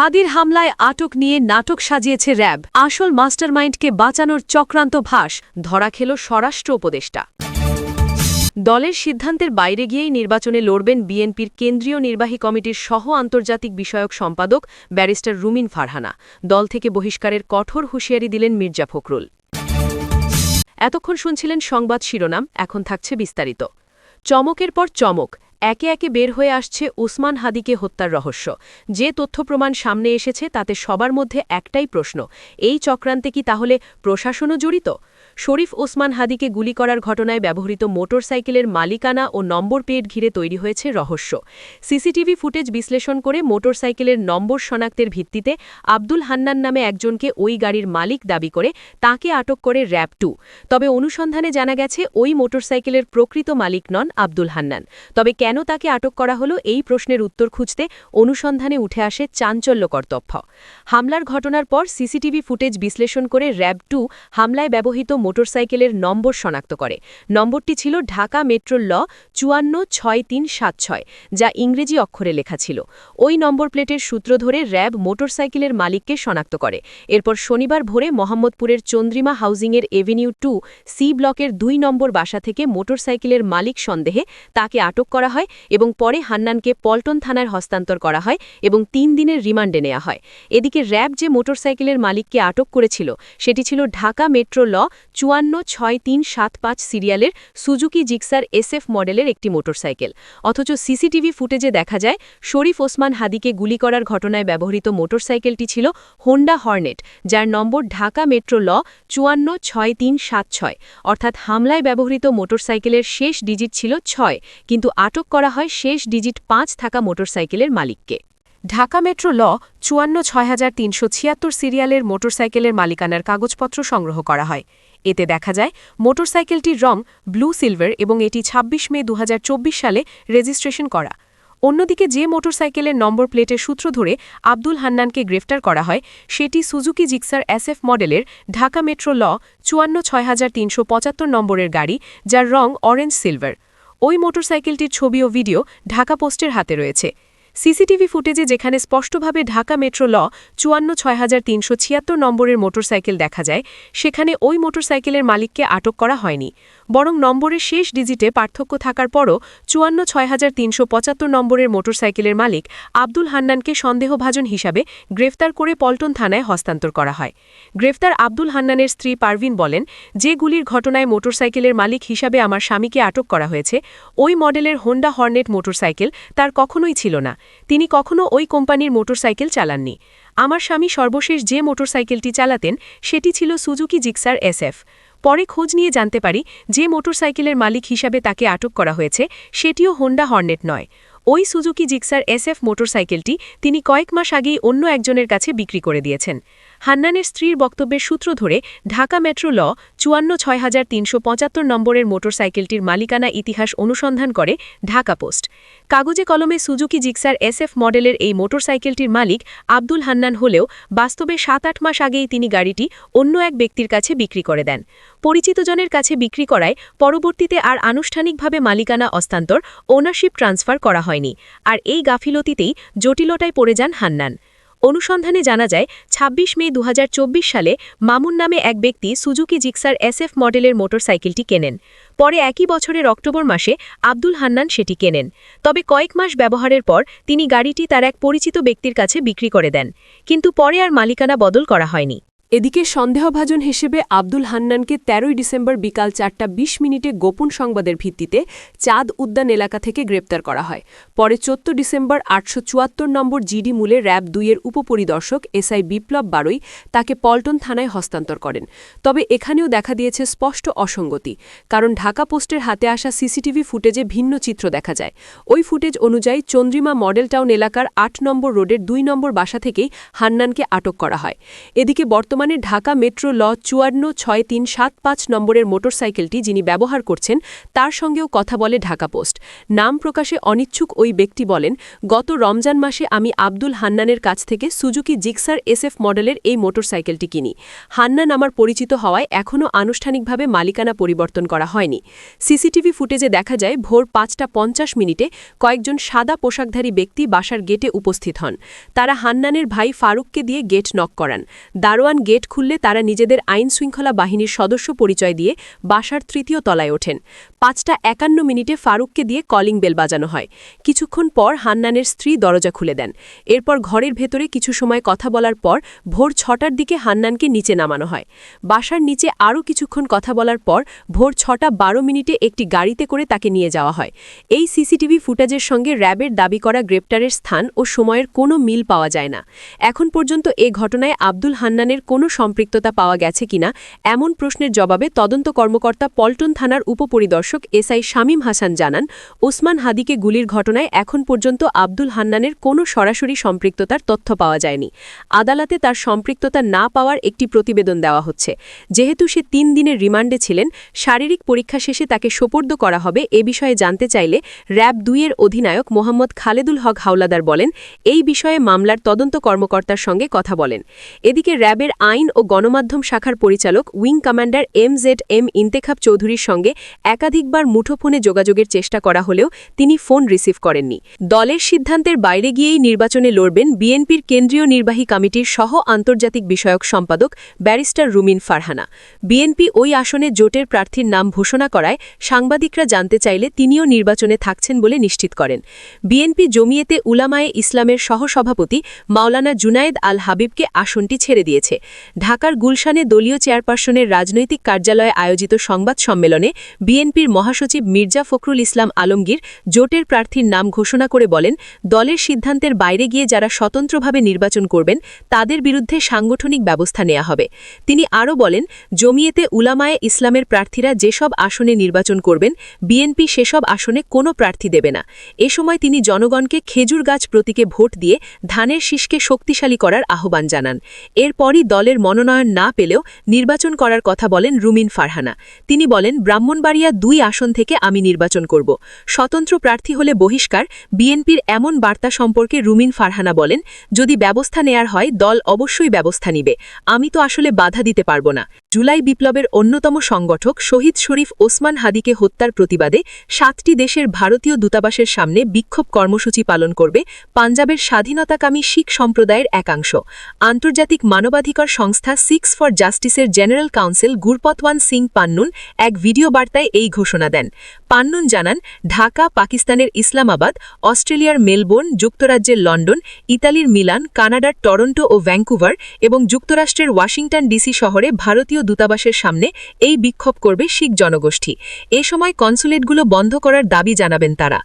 হাদির হামলায় আটক নিয়ে নাটক সাজিয়েছে র্যাব। আসল মাস্টারমাইন্ডকে বাঁচানোর চক্রান্ত ভাস, ধরা খেল স্বরাষ্ট্র উপদেষ্টা। দলের সিদ্ধান্তের বাইরে গিয়েই নির্বাচনে লড়বেন বিএনপির কেন্দ্রীয় নির্বাহী কমিটির সহ আন্তর্জাতিক বিষয়ক সম্পাদক ব্যারিস্টার রুমিন ফারহানা। দল থেকে বহিষ্কারের কঠোর হুঁশিয়ারি দিলেন মির্জা ফখরুল। এতক্ষণ শুনছিলেন সংবাদ শিরোনাম, এখন থাকছে বিস্তারিত। চমকের পর চমক একে একে বের হয়ে আসছে উসমান হাদিকে হত্যার রহস্য। যে তথ্য প্রমাণ সামনে এসেছে তাতে সবার মধ্যে একটাই প্রশ্ন, এই চক্রান্তে কি তাহলে প্রশাসনও জড়িত? শরীফ ওসমান হাদিকে গুলি করার ঘটনায় ব্যবহৃত মোটরসাইকেলের মালিকানা ও নম্বর পেট ঘিরে তৈরি হয়েছে রহস্য। সিসিটিভি ফুটেজ বিশ্লেষণ করে মোটরসাইকেলের নম্বর শনাক্তের ভিত্তিতে আব্দুল হান্নান নামে একজনকে ওই গাড়ির মালিক দাবি করে, তাকে আটক করে র্যাব টু। তবে অনুসন্ধানে জানা গেছে, ওই মোটরসাইকেলের প্রকৃত মালিক নন আব্দুল হান্নান। তবে কেন তাকে আটক করা হলো, এই প্রশ্নের উত্তর খুঁজতে অনুসন্ধানে উঠে আসে চাঞ্চল্যকর তথ্য। হামলার ঘটনার পর সিসিটিভি ফুটেজ বিশ্লেষণ করে র্যাব টু হামলায় ব্যবহৃত মোটরসাইকেলের নম্বর শনাক্ত করে। নম্বরটি ছিল ঢাকা মেট্রোর ল চুয়ান্ন ছয় তিন সাত ছয়, যা ইংরেজি অক্ষরে লেখা ছিল। ওই নম্বর প্লেটের সূত্র ধরে র্যাব মোটরসাইকেলের মালিককে শনাক্ত করে। এরপর শনিবার ভোরে মোহাম্মদপুরের চন্দ্রিমা হাউজিংয়ের এভিনিউ টু সি ব্লকের দুই নম্বর বাসা থেকে মোটরসাইকেলের মালিক সন্দেহে তাকে আটক করা হয় এবং পরে হান্নানকে পল্টন থানার হস্তান্তর করা হয় এবং তিন দিনের রিমান্ডে নেওয়া হয়। এদিকে র্যাব যে মোটরসাইকেলের মালিককে আটক করেছিল, সেটি ছিল ঢাকা মেট্রো ল চুয়ান্ন ছয় তিন সাত পাঁচ সিরিয়ালের সুজুকি জিক্সার এসএফ মডেলের একটি মোটরসাইকেল। অথচ সিসিটিভি ফুটেজে দেখা যায়, শরীফ ওসমান হাদিকে গুলি করার ঘটনায় ব্যবহৃত মোটরসাইকেলটি ছিল হোন্ডা হর্নেট, যার নম্বর ঢাকা মেট্রো ল চুয়ান্ন ছয় তিন সাত ছয়। অর্থাৎ হামলায় ব্যবহৃত মোটরসাইকেলের শেষ ডিজিট ছিল ছয়, কিন্তু আটক করা হয় শেষ ডিজিট পাঁচ থাকা মোটরসাইকেলের মালিককে। ঢাকা মেট্রো ল চুয়ান্ন ছয় সিরিয়ালের মোটরসাইকেলের মালিকানার কাগজপত্র সংগ্রহ করা হয়। এতে দেখা যায়, মোটরসাইকেলটির রং ব্লু সিলভার এবং এটি ২৬ মে দু হাজার চব্বিশ সালে রেজিস্ট্রেশন করা। অন্যদিকে যে মোটরসাইকেলের নম্বর প্লেটের সূত্র ধরে আব্দুল হান্নানকে গ্রেফতার করা হয়, সেটি সুজুকি জিক্সার এসএফ মডেলের ঢাকা মেট্রো ল চুয়ান্ন ছয় নম্বরের গাড়ি, যার রং অরেঞ্জ সিলভার। ওই মোটরসাইকেলটির ছবি ও ভিডিও ঢাকা পোস্টের হাতে রয়েছে। সিসিটিভি ফুটেজে যেখানে স্পষ্টভাবে ঢাকা মেট্রো ল চুয়ান্ন ছয় নম্বরের মোটরসাইকেল দেখা যায়, সেখানে ওই মোটরসাইকেলের মালিককে আটক করা হয়নি। বরং নম্বরের শেষ ডিজিটে পার্থক্য থাকার পরও চুয়ান্ন ছয় নম্বরের মোটরসাইকেলের মালিক আব্দুল হান্নানকে সন্দেহভাজন হিসাবে গ্রেফতার করে পল্টন থানায় হস্তান্তর করা হয়। গ্রেফতার আব্দুল হান্নানের স্ত্রী পারভিন বলেন, যে গুলির ঘটনায় মোটরসাইকেলের মালিক হিসাবে আমার স্বামীকে আটক করা হয়েছে, ওই মডেলের হোন্ডা হর্নেট মোটরসাইকেল তার কখনোই ছিল না। তিনি কখনও ওই কোম্পানির মোটরসাইকেল চালাননি। আমার স্বামী সর্বশেষ যে মোটরসাইকেলটি চালাতেন, সেটি ছিল সুজুকি জিক্সার এসএফ। পরে খোঁজ নিয়ে জানতে পারি, যে মোটরসাইকেলের মালিক হিসাবে তাকে আটক করা হয়েছে, সেটিও হোন্ডা হর্নেট নয়। ওই সুজুকি জিক্সার এসএফ মোটরসাইকেলটি তিনি কয়েক মাস আগেই অন্য একজনের কাছে বিক্রি করে দিয়েছেন। হান্নানের স্ত্রীর বক্তব্যের সূত্র ধরে, ঢাকা মেট্রো ল চুয়ান্ন ছয় হাজার তিনশো পঁচাত্তর নম্বরের মোটরসাইকেলটির মালিকানা ইতিহাস অনুসন্ধান করে ঢাকা পোস্ট। কাগজে কলমে সুজুকি জিক্সার এসএফ মডেলের এই মোটরসাইকেলটির মালিক আব্দুল হান্নান হলেও বাস্তবে সাত আট মাস আগেই তিনি গাড়িটি অন্য এক ব্যক্তির কাছে বিক্রি করে দেন। পরিচিতজনের কাছে বিক্রি করায় পরবর্তীতে আর আনুষ্ঠানিকভাবে মালিকানা হস্তান্তর ওনারশিপ ট্রান্সফার করা হয়নি। আর এই গাফিলতিতেই জটিলতায় পড়ে যান হান্নান। অনুসন্ধানে জানা যায় ২৬ মে দু হাজার চব্বিশ সালে মামুন নামে এক ব্যক্তি সুজুকি জিক্সার এসএফ মডেলের মোটরসাইকেলটি কেনেন। পরে একই বছরের অক্টোবর মাসে আব্দুল হান্নান সেটি কেনেন। তবে কয়েক মাস ব্যবহারের পর তিনি গাড়িটি তার এক পরিচিত ব্যক্তির কাছে বিক্রি করে দেন। কিন্তু পরে আর মালিকানা বদল করা হয়নি। এদিকে সন্দেহভাজন হিসেবে আব্দুল হান্নানকে তেরোই ডিসেম্বর বিকাল চারটা বিশ মিনিটে গোপন সংবাদের ভিত্তিতে চাঁদ উদ্যান এলাকা থেকে গ্রেপ্তার করা হয়। পরে চোদ্দ ডিসেম্বর আটশো চুয়াত্তর নম্বর জিডি মূলে র্যাব দুইয়ের উপপরিদর্শক এসআই বিপ্লব বারই তাকে পল্টন থানায় হস্তান্তর করেন। তবে এখানেও দেখা দিয়েছে স্পষ্ট অসঙ্গতি, কারণ ঢাকা পোস্টের হাতে আসা সিসিটিভি ফুটেজে ভিন্ন চিত্র দেখা যায়। ওই ফুটেজ অনুযায়ী চন্দ্রিমা মডেল টাউন এলাকার আট নম্বর রোডের দুই নম্বর বাসা থেকেই হান্নানকে আটক করা হয়। এদিকে বর্তমান বর্তমানে ঢাকা মেট্রো ল চুয়ান্ন ছয় তিন সাত পাঁচ নম্বরের মোটরসাইকেলটি যিনি ব্যবহার করছেন, তার সঙ্গেও কথা বলে ঢাকা পোস্ট। নাম প্রকাশে অনিচ্ছুক ওই ব্যক্তি বলেন, গত রমজান মাসে আমি আব্দুল হান্নানের কাছ থেকে সুজুকি জিক্সার এসএফ মডেলের এই মোটরসাইকেলটি কিনি। হান্নান আমার পরিচিত হওয়ায় এখনও আনুষ্ঠানিকভাবে মালিকানা পরিবর্তন করা হয়নি। সিসিটিভি ফুটেজে দেখা যায়, ভোর পাঁচটা পঞ্চাশ মিনিটে কয়েকজন সাদা পোশাকধারী ব্যক্তি বাসার গেটে উপস্থিত হন। তারা হান্নানের ভাই ফারুককে দিয়ে গেট নক করান। দারোয়ান গেট খুললে তারা নিজেদের আইন শৃঙ্খলা বাহিনীর সদস্য পরিচয় দিয়ে বাসার তৃতীয় তলায় ওঠেন। পাঁচটা একান্ন মিনিটে ফারুককে দিয়ে কলিং বেল বাজানো হয়। কিছুক্ষণ পর হান্নানের স্ত্রী দরজা খুলে দেন। এরপর ঘরের ভেতরে কিছু সময় কথা বলার পর ভোর ছটার দিকে হান্নানকে নিচে নামানো হয়। বাসার নিচে আরও কিছুক্ষণ কথা বলার পর ভোর ছটা বারো মিনিটে একটি গাড়িতে করে তাকে নিয়ে যাওয়া হয়। এই সিসিটিভি ফুটেজের সঙ্গে র্যাবের দাবি করা গ্রেপ্তারের স্থান ও সময়ের কোনো মিল পাওয়া যায় না। এখন পর্যন্ত এ ঘটনায় আব্দুল হান্নানের কোনো সম্পৃক্ততা পাওয়া গেছে কিনা এমন প্রশ্নের জবাবে তদন্ত কর্মকর্তা পল্টন থানার উপপরিদর্শক এসআই শামীম হাসান জানান, ওসমান হাদিকে গুলির ঘটনায় এখন পর্যন্ত আব্দুল হান্নানের কোনো সরাসরি সম্পৃক্ততার তথ্য পাওয়া যায়নি। আদালতে তার সম্পৃক্ততা না পাওয়ার একটি প্রতিবেদন দেওয়া হচ্ছে। যেহেতু সে তিন দিনের রিমান্ডে ছিলেন, শারীরিক পরীক্ষা শেষে তাকে সোপর্দ করা হবে এ বিষয়ে জানতে চাইলে র্যাব দুইয়ের অধিনায়ক মোহাম্মদ খালেদুল হক হাওলাদার বলেন, এই বিষয়ে মামলার তদন্ত কর্মকর্তার সঙ্গে কথা বলেন। এদিকে র্যাবের আইন ও গণমাধ্যম শাখার পরিচালক wing commander M Z M Intekhab চৌধুরীর সঙ্গে একাধিকবার মুঠোফোনে যোগাযোগের চেষ্টা করা হলেও তিনি ফোন রিসিভ করেননি। দলের সিদ্ধান্তের বাইরে গিয়েই নির্বাচনে লড়বেন বিএনপির কেন্দ্রীয় নির্বাহী কমিটির সহ আন্তর্জাতিক বিষয়ক সম্পাদক ব্যারিস্টার রুমিন ফারহানা। বিএনপি ওই আসনে জোটের প্রার্থীর নাম ঘোষণা করায় সাংবাদিকরা জানতে চাইলে তিনিও নির্বাচনে থাকছেন বলে নিশ্চিত করেন। বিএনপি জমিয়েতে উলামায়ে ইসলামের সহসভাপতি মাওলানা জুনায়েদ আল হাবিবকে আসনটি ছেড়ে দিয়েছে। ঢাকার গুলশানে দলীয় চেয়ারপারসনের রাজনৈতিক কার্যালয়ে আয়োজিত সংবাদ সম্মেলনে বিএনপির মহাসচিব মির্জা ফখরুল ইসলাম আলমগীর জোটের প্রার্থীর নাম ঘোষণা করে বলেন, দলের সিদ্ধান্তের বাইরে গিয়ে যারা স্বতন্ত্রভাবে নির্বাচন করবেন, তাদের বিরুদ্ধে সাংগঠনিক ব্যবস্থা নেওয়া হবে। তিনি আরও বলেন, জমিয়েতে উলামায়ে ইসলামের প্রার্থীরা যেসব আসনে নির্বাচন করবেন, বিএনপি সেসব আসনে কোনো প্রার্থী দেবে না। এ সময় তিনি জনগণকে খেজুর গাছ প্রতীকে ভোট দিয়ে ধানের শীষকে শক্তিশালী করার আহ্বান জানান। এরপরই দলের মনোনয়ন না পেলেও নির্বাচন করার কথা বলেন রুমিন ফারহানা। তিনি বলেন, ব্রাহ্মণবাড়িয়া দুই আসন থেকে আমি নির্বাচন করব। স্বতন্ত্র প্রার্থী হলে বহিষ্কার, বিএনপির এমন বার্তা সম্পর্কে রুমিন ফারহানা বলেন, যদি ব্যবস্থা নেয়ার হয়, দল অবশ্যই ব্যবস্থা নিবে। আমি তো আসলে বাধা দিতে পারব না। জুলাই বিপ্লবের অন্যতম সংগঠক শহীদ শরীফ ওসমান হাদিকে হত্যার প্রতিবাদে সাতটি দেশের ভারতীয় দূতাবাসের সামনে বিক্ষোভ কর্মসূচি পালন করবে পাঞ্জাবের স্বাধীনতাকামী শিখ সম্প্রদায়ের একাংশ। আন্তর্জাতিক মানবাধিকার সংস্থা সিক্স ফর জাস্টিসের জেনারেল কাউন্সিল গুরপতওয়ান সিং পান্নুন এক ভিডিও বার্তায় এই ঘোষণা দেন। পান্নুন জানান, ঢাকা, পাকিস্তানের ইসলামাবাদ, অস্ট্রেলিয়ার মেলবোর্ন, যুক্তরাজ্যের লন্ডন, ইতালির মিলান, কানাডার টরন্টো ও ভ্যাঙ্কুভার এবং যুক্তরাষ্ট্রের ওয়াশিংটন ডিসি শহরে ভারতীয় দূতাবাসের সামনে এই বিক্ষোভ করবে শিখ জনগোষ্ঠী। এ সময় কনসুলেটগুলো বন্ধ করার দাবি জানাবেন তারা।